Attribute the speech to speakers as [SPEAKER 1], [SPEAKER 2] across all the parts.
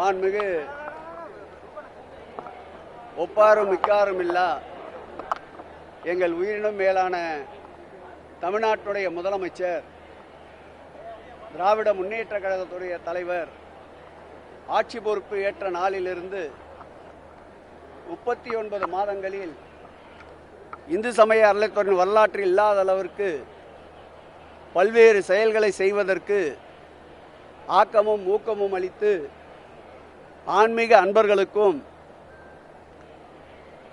[SPEAKER 1] மாண்புமிகு ஒப்பாரும் மிக்காரும் இல்லா எங்கள் உயிரினும் மேலான தமிழ்நாட்டுடைய முதலமைச்சர் திராவிட முன்னேற்ற கழகத்துடைய தலைவர் ஆட்சி பொறுப்பு ஏற்ற நாளிலிருந்து முப்பத்தி ஒன்பது மாதங்களில் இந்து சமய அறநிலைத்துறையின் வரலாற்றில் இல்லாத அளவிற்கு பல்வேறு செயல்களை செய்வதற்கு ஆக்கமும் ஊக்கமும் அளித்து ஆன்மீக அன்பர்களுக்கும்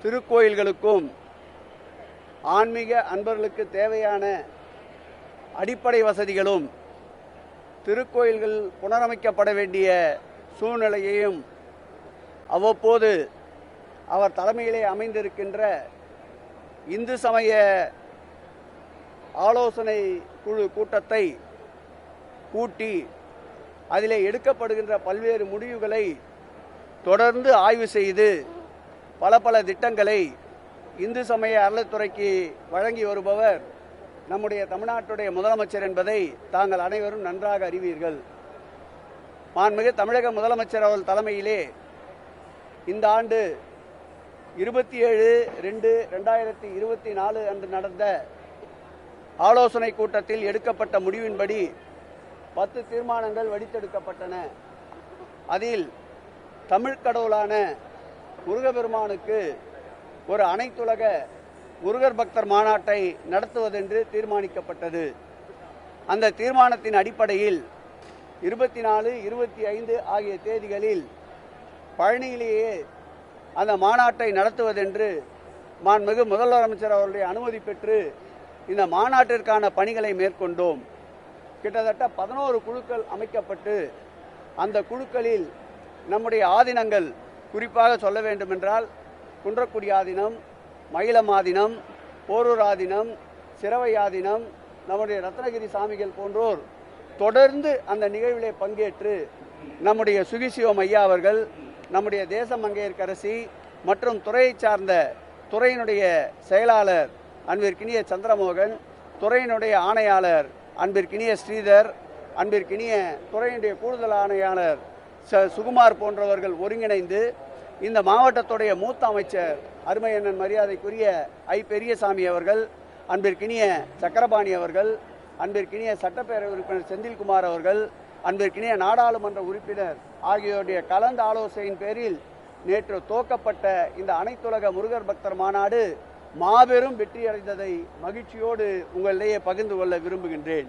[SPEAKER 1] திருக்கோயில்களுக்கும் ஆன்மீக அன்பர்களுக்கு தேவையான அடிப்படை வசதிகளும் திருக்கோயில்கள் புனரமைக்கப்பட வேண்டிய சூழ்நிலையையும் அவ்வப்போது அவர் தலைமையிலே அமைந்திருக்கின்ற இந்து சமய ஆலோசனை குழு கூட்டத்தை கூட்டி அதிலே எடுக்கப்படுகின்ற பல்வேறு முடிவுகளை தொடர்ந்து ஆய்வு செய்து பல பல திட்டங்களை இந்து சமய அறநிலைத்துறைக்கு வழங்கி வருபவர் நம்முடைய தமிழ்நாட்டுடைய முதலமைச்சர் என்பதை தாங்கள் அனைவரும் நன்றாக அறிவீர்கள். மாண்புமிகு தமிழக முதலமைச்சர் அவர்கள் தலைமையிலே இந்த ஆண்டு இருபத்தி ஏழு ரெண்டு ரெண்டாயிரத்தி இருபத்தி நாலு அன்று நடந்த ஆலோசனை கூட்டத்தில் எடுக்கப்பட்ட முடிவின்படி பத்து தீர்மானங்கள் வடித்தெடுக்கப்பட்டன. அதில் தமிழ் கடவுளான முருகபெருமானுக்கு ஒரு அனைத்துலக முருகர் பக்தர் மாநாட்டை நடத்துவதென்று தீர்மானிக்கப்பட்டது. அந்த தீர்மானத்தின் அடிப்படையில் இருபத்தி நாலு இருபத்தி ஐந்து ஆகிய தேதிகளில் பழனியிலேயே அந்த மாநாட்டை நடத்துவதென்று மாண்புமிகு முதலமைச்சர் அவருடைய அனுமதி பெற்று இந்த மாநாட்டிற்கான பணிகளை மேற்கொண்டோம். கிட்டத்தட்ட பதினோரு குழுக்கள் அமைக்கப்பட்டு அந்த குழுக்களில் நம்முடைய ஆதினங்கள் குறிப்பாக சொல்ல வேண்டுமென்றால் குன்றக்குடி ஆதினம் மயிலமாதினம் போரூர் ஆதினம் சிறவை ஆதினம் நம்முடைய ரத்னகிரி சாமிகள் போன்றோர் தொடர்ந்து அந்த நிகழ்விலே பங்கேற்று நம்முடைய சுகிசிவம் ஐயா அவர்கள் நம்முடைய தேச மங்கையர்கரசி மற்றும் துறையை சார்ந்த துறையினுடைய செயலாளர் அன்பிற்கினிய சந்திரமோகன் துறையினுடைய ஆணையாளர் அன்பிற்கினிய ஸ்ரீதர் அன்பிற்கினிய துறையினுடைய கூடுதல் ஆணையாளர் சுகுமார் போன்றவர்கள் ஒருங்கிணைந்து இந்த மாவட்டத்துடைய மூத்த அமைச்சர் அருமையண்ணன் மரியாதைக்குரிய ஐ. பெரியசாமி அவர்கள் அன்பிற்கினிய சக்கரபாணி அவர்கள் அன்பிற்கினிய சட்டப்பேரவை உறுப்பினர் செந்தில்குமார் அவர்கள் அன்பிற்கினிய நாடாளுமன்ற உறுப்பினர் ஆகியோருடைய கலந்த ஆலோசனையின் பேரில் நேற்று துவக்கப்பட்ட இந்த அனைத்துலக முருகர் பக்தர் மாநாடு மாபெரும் வெற்றியடைந்ததை மகிழ்ச்சியோடு உங்களிடையே பகிர்ந்து கொள்ள விரும்புகின்றேன்.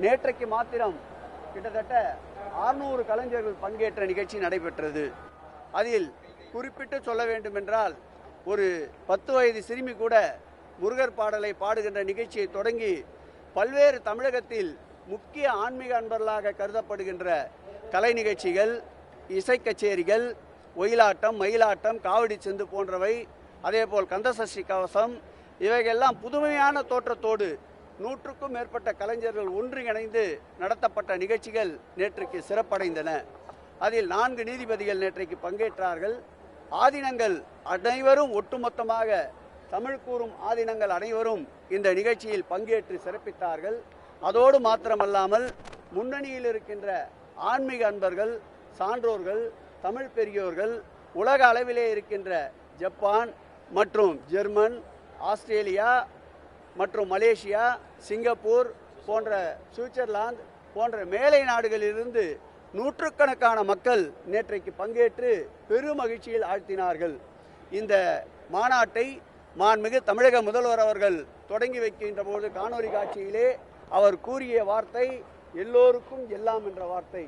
[SPEAKER 1] நேற்றைக்கு மாத்திரம் கிட்டத்தட்ட 600 கலைஞர்கள் பங்கேற்ற நிகழ்ச்சி நடைபெற்றது. அதில் குறிப்பிட்டு சொல்ல வேண்டுமென்றால் ஒரு பத்து வயது சிறுமி கூட முருகர் பாடலை பாடுகின்ற நிகழ்ச்சியை தொடங்கி பல்வேறு தமிழகத்தில் முக்கிய ஆன்மீக அன்பர்களாக கருதப்படுகின்ற கலை நிகழ்ச்சிகள் இசை கச்சேரிகள் ஒயிலாட்டம் மயிலாட்டம் காவடி செந்து போன்றவை அதேபோல் கந்தசஷ்டி கவசம் இவைகள்லாம் புதுமையான தோற்றத்தோடு நூற்றுக்கும் மேற்பட்ட கலைஞர்கள் ஒன்றிணைந்து நடத்தப்பட்ட நிகழ்ச்சிகள் நேற்றுக்கு சிறப்படைந்தன. அதில் நான்கு நீதிபதிகள் நேற்றைக்கு பங்கேற்றார்கள். ஆதினங்கள் அனைவரும் ஒட்டுமொத்தமாக தமிழ் கூறும் ஆதினங்கள் அனைவரும் இந்த நிகழ்ச்சியில் பங்கேற்று சிறப்பித்தார்கள். அதோடு மாத்திரமல்லாமல் முன்னணியில் இருக்கின்ற ஆன்மீக அன்பர்கள் சான்றோர்கள் தமிழ் பெரியோர்கள் உலக அளவிலே இருக்கின்ற ஜப்பான் மற்றும் ஜெர்மன் ஆஸ்திரேலியா மற்றும் மலேசியா சிங்கப்பூர் போன்ற சுவிட்சர்லாந்து போன்ற மேலை நாடுகளிலிருந்து நூற்றுக்கணக்கான மக்கள் நேற்றைக்கு பங்கேற்று பெரும் மகிழ்ச்சியில் ஆழ்த்தினார்கள். இந்த மாநாட்டை மாண்புமிகு தமிழக முதல்வர் அவர்கள் தொடங்கி வைக்கின்ற போது காணொலி காட்சியிலே அவர் கூறிய வார்த்தை எல்லோருக்கும் எல்லாம் என்ற வார்த்தை.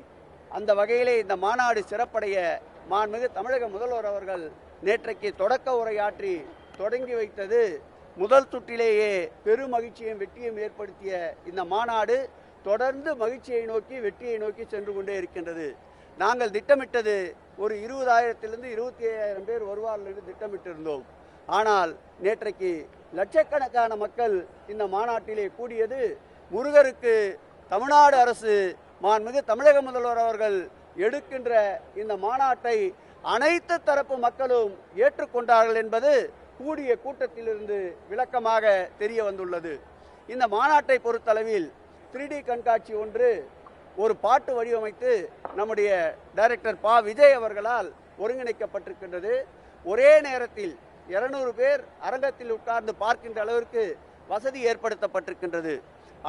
[SPEAKER 1] அந்த வகையிலே இந்த மாநாடு சிறப்படைய மாண்புமிகு தமிழக முதல்வர் அவர்கள் நேற்றைக்கு தொடக்க உரையாற்றி தொடங்கி வைத்தது முதல் சுற்றிலேயே பெரும் மகிழ்ச்சியும் வெற்றியும் ஏற்படுத்திய இந்த மாநாடு தொடர்ந்து மகிழ்ச்சியை நோக்கி வெற்றியை நோக்கி சென்று கொண்டே இருக்கின்றது. நாங்கள் திட்டமிட்டது ஒரு இருபதாயிரத்திலிருந்து இருபத்தி ஐயாயிரம் பேர் வருவார்கள் என்று திட்டமிட்டிருந்தோம். ஆனால் நேற்றைக்கு லட்சக்கணக்கான மக்கள் இந்த மாநாட்டிலே கூடியது. முருகருக்கு தமிழ்நாடு அரசு மாண்புமிகு தமிழக முதல்வர் அவர்கள் எடுக்கின்ற இந்த மாநாட்டை அனைத்து தரப்பு மக்களும் ஏற்றுக்கொண்டார்கள் என்பது கூடிய கூட்டத்திலிருந்து விளக்கமாக தெரிய வந்துள்ளது. இந்த மாநாட்டை பொறுத்தளவில் த்ரீ டி கண்காட்சி ஒன்று ஒரு பாட்டு வடிவமைத்து நம்முடைய டைரக்டர் பா. விஜய் அவர்களால் ஒருங்கிணைக்கப்பட்டிருக்கின்றது. ஒரே நேரத்தில் இருநூறு பேர் அரங்கத்தில் உட்கார்ந்து பார்க்கின்ற அளவிற்கு வசதி ஏற்படுத்தப்பட்டிருக்கின்றது.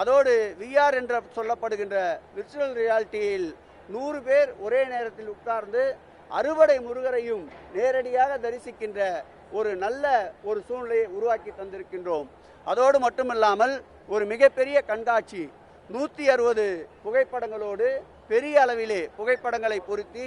[SPEAKER 1] அதோடு விஆர் என்ற சொல்லப்படுகின்ற விர்ச்சுவல் ரியாலிட்டியில் நூறு பேர் ஒரே நேரத்தில் உட்கார்ந்து அறுவடை முருகரையும் நேரடியாக தரிசிக்கின்ற ஒரு நல்ல ஒரு சூழ்நிலையை உருவாக்கி தந்திருக்கின்றோம். அதோடு மட்டுமில்லாமல் ஒரு மிகப்பெரிய கண்காட்சி நூற்றி அறுபது புகைப்படங்களோடு பெரிய அளவிலே புகைப்படங்களை பொருத்தி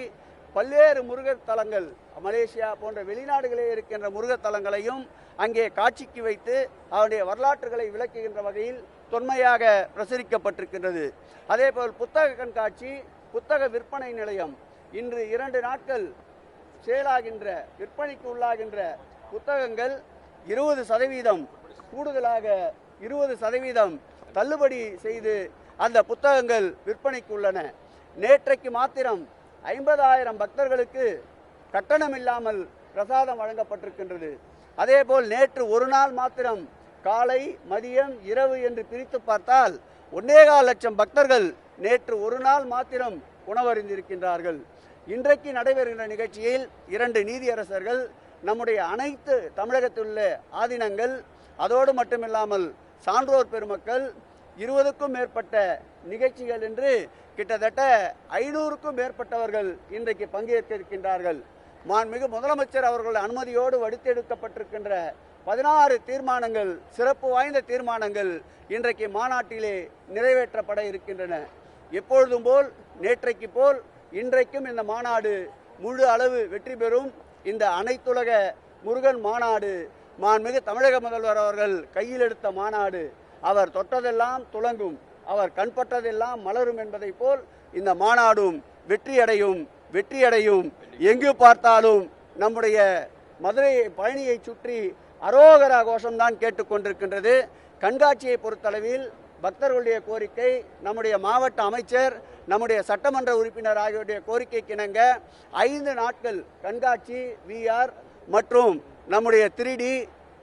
[SPEAKER 1] பல்வேறு முருகர் தலங்கள் மலேசியா போன்ற வெளிநாடுகளே இருக்கின்ற முருகர் தலங்களையும் அங்கே காட்சிக்கு வைத்து அவருடைய வரலாற்றுகளை விளக்குகின்ற வகையில் தொன்மையாக பிரசுரிக்கப்பட்டிருக்கின்றது. அதேபோல் புத்தக கண்காட்சி புத்தக விற்பனை நிலையம். இன்று இரண்டு நாட்கள் சேலாகின்ற விற்பனைக்கு உள்ளாகின்ற புத்தகங்கள் இருபது சதவீதம் கூடுதலாக இருபது சதவீதம் தள்ளுபடி செய்து அந்த புத்தகங்கள் விற்பனைக்கு உள்ளன. நேற்றைக்கு மாத்திரம் ஐம்பதாயிரம் பக்தர்களுக்கு கட்டணம் இல்லாமல் பிரசாதம் வழங்கப்பட்டிருக்கின்றது. அதேபோல் நேற்று ஒரு நாள் மாத்திரம் காலை மதியம் இரவு என்று பிரித்து பார்த்தால் ஒன்னேகால் லட்சம் பக்தர்கள் நேற்று ஒரு நாள் மாத்திரம் உணவருந்திருக்கின்றார்கள். இன்றைக்கு நடைபெறுகின்ற நிகழ்ச்சியில் இரண்டு நீதியரசர்கள் நம்முடைய அனைத்து தமிழகத்தில் உள்ள ஆதீனங்கள் அதோடு மட்டுமில்லாமல் சான்றோர் பெருமக்கள் இருபதுக்கும் மேற்பட்ட நிகழ்ச்சிகள் என்று கிட்டத்தட்ட ஐநூறுக்கும் மேற்பட்டவர்கள் இன்றைக்கு பங்கேற்க இருக்கின்றார்கள். மாண்புமிகு முதலமைச்சர் அவர்கள் அனுமதியோடு வடித்தெடுக்கப்பட்டிருக்கின்ற பதினாறு தீர்மானங்கள் சிறப்பு வாய்ந்த தீர்மானங்கள் இன்றைக்கு மாநாட்டிலே நிறைவேற்றப்பட இருக்கின்றன. எப்பொழுதும் போல் நேற்றைக்கு போல் இன்றைக்கும் இந்த மாநாடு முழு அளவு வெற்றி பெறும். இந்த அனைத்துலக முருகன் மாநாடு மாண்புமிகு தமிழக முதல்வர் அவர்கள் கையில் எடுத்த மாநாடு அவர் தொட்டதெல்லாம் துலங்கும் அவர் கண்பட்டதெல்லாம் மலரும் என்பதைப் போல் இந்த மாநாடும் வெற்றியடையும் வெற்றியடையும். எங்கு பார்த்தாலும் நம்முடைய மதுரை பழனியை சுற்றி அரோகரா கோஷம்தான் கேட்டுக்கொண்டிருக்கின்றது. கண்காட்சியை பொறுத்தளவில் பக்தர்களுடைய கோரிக்கை நம்முடைய மாவட்ட அமைச்சர் நம்முடைய சட்டமன்ற உறுப்பினர் ஆகியோருடைய கோரிக்கைக்கு இணங்க ஐந்து நாட்கள் கண்காட்சி விஆர் மற்றும் நம்முடைய த்ரீ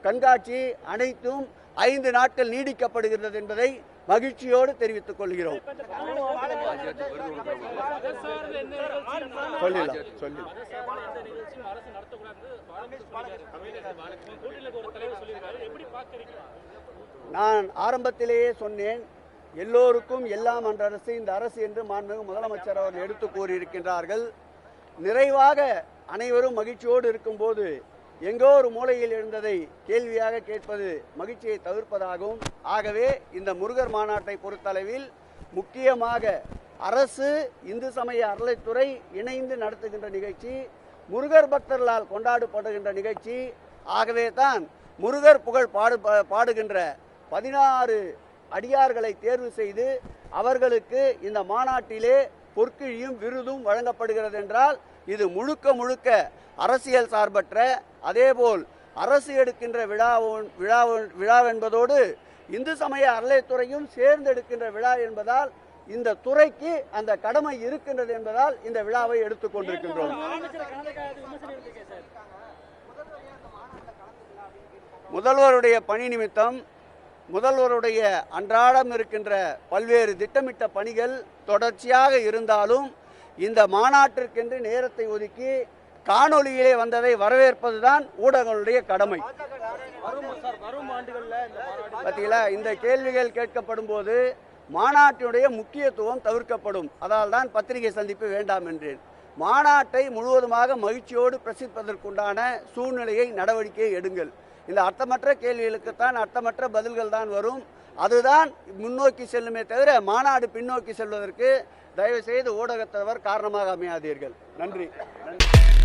[SPEAKER 1] கண்காட்சி அனைத்தும் ஐந்து நாட்கள் நீடிக்கப்படுகிறது என்பதை மகிழ்ச்சியோடு தெரிவித்துக் கொள்கிறோம். சொல்லிடலாம் சொல்லி நான் ஆரம்பத்திலேயே சொன்னேன் எல்லோருக்கும் எல்லாம் என்ற அரசு இந்த அரசு என்று மாண்புமிகு முதலமைச்சர் அவர்கள் எடுத்து கூறியிருக்கின்றார்கள். நிறைவாக அனைவரும் மகிழ்ச்சியோடு இருக்கும்போது எங்கோ ஒரு மூலையில் இருந்ததை கேள்வியாக கேட்பது மகிழ்ச்சியை தவிர்ப்பதாகும். ஆகவே இந்த முருகர் மாநாட்டை பொறுத்தளவில் முக்கியமாக அரசு இந்து சமய அறளைத்துறை இணைந்து நடத்துகின்ற நிகழ்ச்சி முருகர் பக்தர்களால் கொண்டாடப்படுகின்ற நிகழ்ச்சி. ஆகவே தான் முருகர் புகழ் பாடு பாடுகின்ற பதினாறு அடியார்களை தேர்வு செய்து அவர்களுக்கு இந்த மாநாட்டிலே பொற்கிழியும் விருதும் வழங்கப்படுகிறது என்றால் இது முழுக்க முழுக்க அரசியல் சார்பற்ற அதேபோல் அரசு எடுக்கின்ற விழா விழா விழாவென்பதோடு இந்து சமய அறளைத்துறையும் சேர்ந்து எடுக்கின்ற விழா என்பதால் இந்த துறைக்கு அந்த கடமை இருக்கின்றது என்பதால் இந்த விழாவை எடுத்துக் கொண்டிருக்கின்றோம். முதல்வருடைய பணி நிமித்தம் முதல்வருடைய அன்றாடம் இருக்கின்ற பல்வேறு திட்டமிட்ட பணிகள் தொடர்ச்சியாக இருந்தாலும் இந்த மாநாட்டிற்கென்று நேரத்தை ஒதுக்கி காணொளியிலே வந்ததை வரவேற்பதுதான் ஊடகங்களுடைய கடமை. பார்த்தீங்களா இந்த கேள்விகள் கேட்கப்படும் போது மாநாட்டினுடைய முக்கியத்துவம் தவிர்க்கப்படும். அதால் தான் பத்திரிகை சந்திப்பு வேண்டாம் என்றேன். மாநாட்டை முழுவதுமாக மகிழ்ச்சியோடு பிரசிப்பதற்குண்டான சூழ்நிலையை நடவடிக்கை எடுங்கள். இந்த அர்த்தமற்ற கேள்விகளுக்குத்தான் அர்த்தமற்ற பதில்கள் தான் வரும். அதுதான் முன்னோக்கி செல்லுமே தவிர மாநாடு பின்னோக்கி செல்வதற்கு தயவு செய்து ஊடகத்தவர் காரணமாக அமையாதீர்கள். நன்றி. நன்றி.